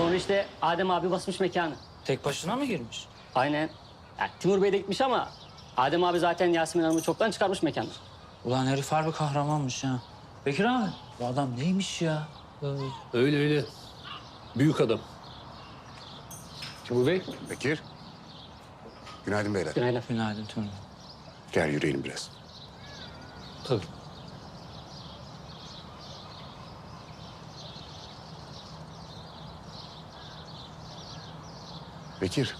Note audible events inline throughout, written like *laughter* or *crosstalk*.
Sonra işte Adem abi basmış mekanı. Tek başına mı girmiş? Aynen. Ya, Timur Bey de gitmiş ama Adem abi zaten Yasemin Hanım'ı çoktan çıkarmış mekandan. Ulan herif harbi kahramanmış ha. Bekir abi, bu adam neymiş ya? Öyle öyle. Büyük adam. Timur Bey. Bekir. Günaydın beyler. Günaydın. Günaydın Timur. Gel yürüyelim biraz. Tabii. Bekir.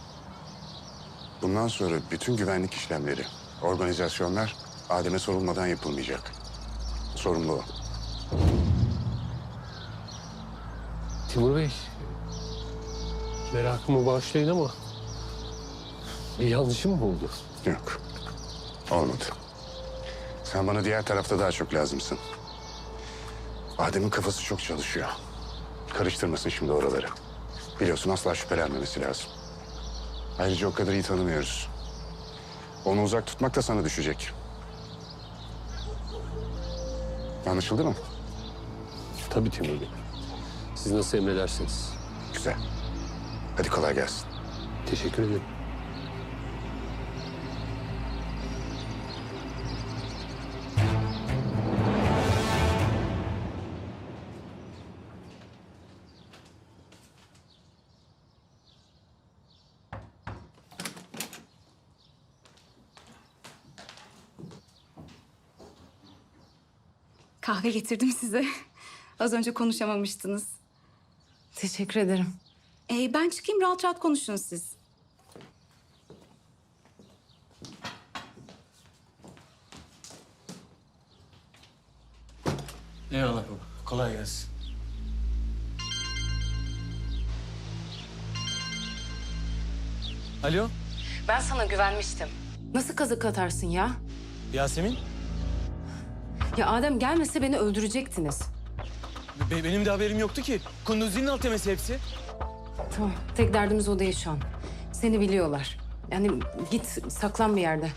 Bundan sonra bütün güvenlik işlemleri, organizasyonlar Adem'e sorulmadan yapılmayacak. Sorumlu o. Timur Bey. Merakımı bağışlayın ama bir yanlışım mı oldu? Yok. Olmadı. Sen bana diğer tarafta daha çok lazımsın. Adem'in kafası çok çalışıyor. Karıştırmasın şimdi oraları. Biliyorsun asla şüphelenmemesi lazım. Ayrıca o kadar iyi tanımıyoruz. Onu uzak tutmak da sana düşecek. Anlaşıldı mı? Tabii Timur Bey. Siz nasıl emredersiniz? Güzel. Hadi kolay gelsin. Teşekkür ederim. Kahve getirdim size. *laughs* Az önce konuşamamıştınız. Teşekkür ederim. Ee, ben çıkayım rahat rahat konuşun siz. Eyvallah baba. Kolay gelsin. Alo, Ben sana güvenmiştim. Nasıl kazık atarsın ya? Yasemin. Ya Adem gelmese beni öldürecektiniz. Be- benim de haberim yoktu ki. Kunduzi'nin altemesi hepsi. Tamam, tek derdimiz o değil şu an. Seni biliyorlar. Yani git saklan bir yerde.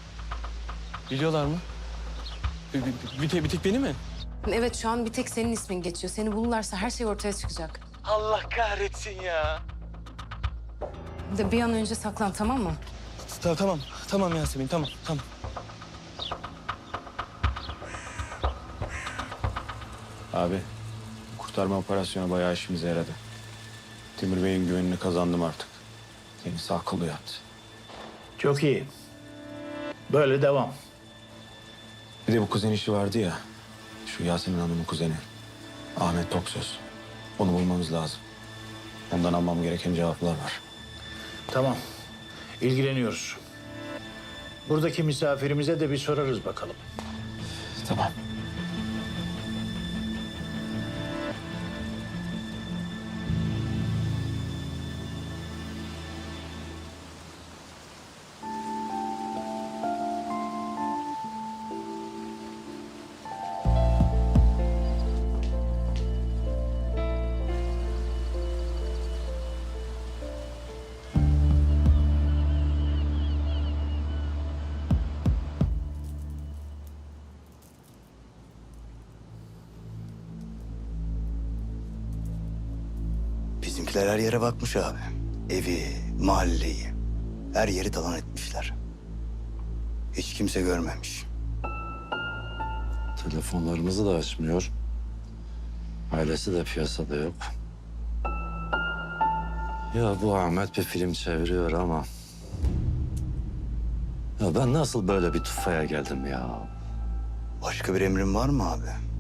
Biliyorlar mı? Bir, bir, bir, tek, bir tek beni mi? Evet şu an bir tek senin ismin geçiyor. Seni bulurlarsa her şey ortaya çıkacak. Allah kahretsin ya. De bir an önce saklan tamam mı? Ta- tamam, tamam Yasemin, tamam, tamam. Abi, kurtarma operasyonu bayağı işimize yaradı. Timur Bey'in güvenini kazandım artık. Kendisi akıllı yattı. Çok iyi. Böyle devam. Bir de bu kuzen işi vardı ya. Şu Yasemin Hanım'ın kuzeni. Ahmet Toksöz. Onu bulmamız lazım. Ondan almam gereken cevaplar var. Tamam. İlgileniyoruz. Buradaki misafirimize de bir sorarız bakalım. Tamam. Bizimkiler her yere bakmış abi. Evi, mahalleyi, her yeri talan etmişler. Hiç kimse görmemiş. Telefonlarımızı da açmıyor. Ailesi de piyasada yok. Ya bu Ahmet bir film çeviriyor ama... Ya ben nasıl böyle bir tufaya geldim ya? Başka bir emrin var mı abi?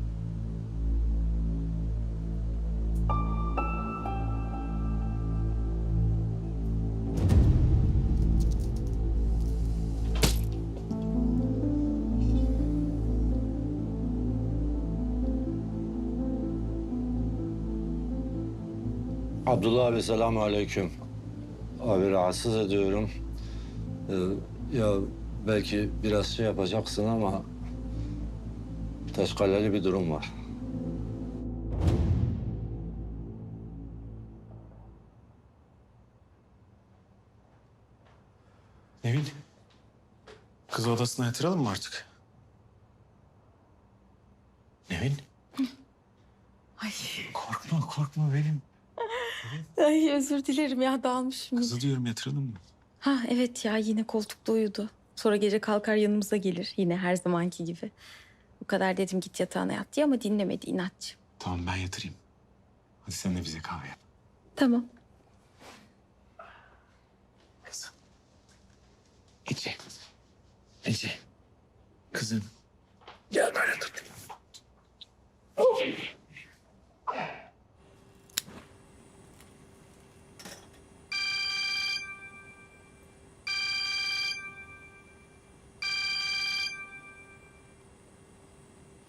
Abdullah abi selamun aleyküm. Abi rahatsız ediyorum. Ee, ya belki biraz şey yapacaksın ama... ...teşkaleli bir durum var. Nevin, kızı odasına yatıralım mı artık? Nevin. Ay Korkma, korkma benim. Ay özür dilerim ya dalmışım. Kızı diyorum yatıralım mı? Ha evet ya yine koltukta uyudu. Sonra gece kalkar yanımıza gelir yine her zamanki gibi. Bu kadar dedim git yatağına yat diye ama dinlemedi inatçı. Tamam ben yatırayım. Hadi sen de bize kahve yap. Tamam. Kızım. Ece. Ece. Kızım.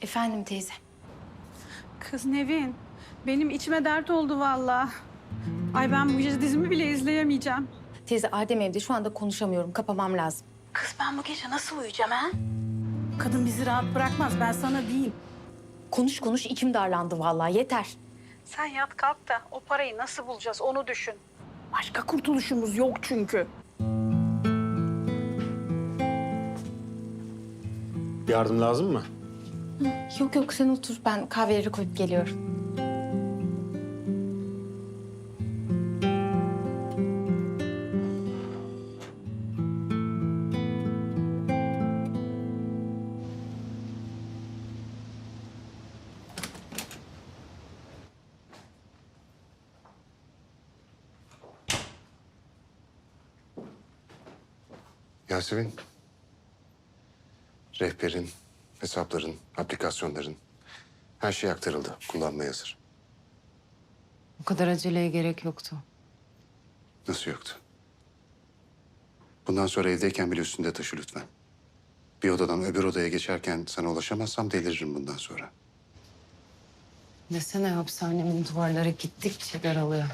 Efendim teyze. Kız Nevin, benim içime dert oldu vallahi. Ay ben bu gece dizimi bile izleyemeyeceğim. Teyze Adem evde şu anda konuşamıyorum kapamam lazım. Kız ben bu gece nasıl uyuyacağım ha? Kadın bizi rahat bırakmaz ben sana diyeyim. Konuş konuş içim darlandı vallahi yeter. Sen yat kalk da o parayı nasıl bulacağız onu düşün. Başka kurtuluşumuz yok çünkü. Yardım lazım mı? Yok yok sen otur ben kahveleri koyup geliyorum. Yasemin. Rehberin, hesapların, aplikasyonların her şey aktarıldı. Kullanmaya hazır. Bu kadar aceleye gerek yoktu. Nasıl yoktu? Bundan sonra evdeyken bile üstünde taşı lütfen. Bir odadan öbür odaya geçerken sana ulaşamazsam deliririm bundan sonra. Desene hapishanemin duvarları gittikçe daralıyor.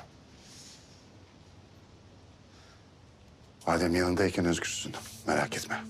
Adem yanındayken özgürsün. Merak etme.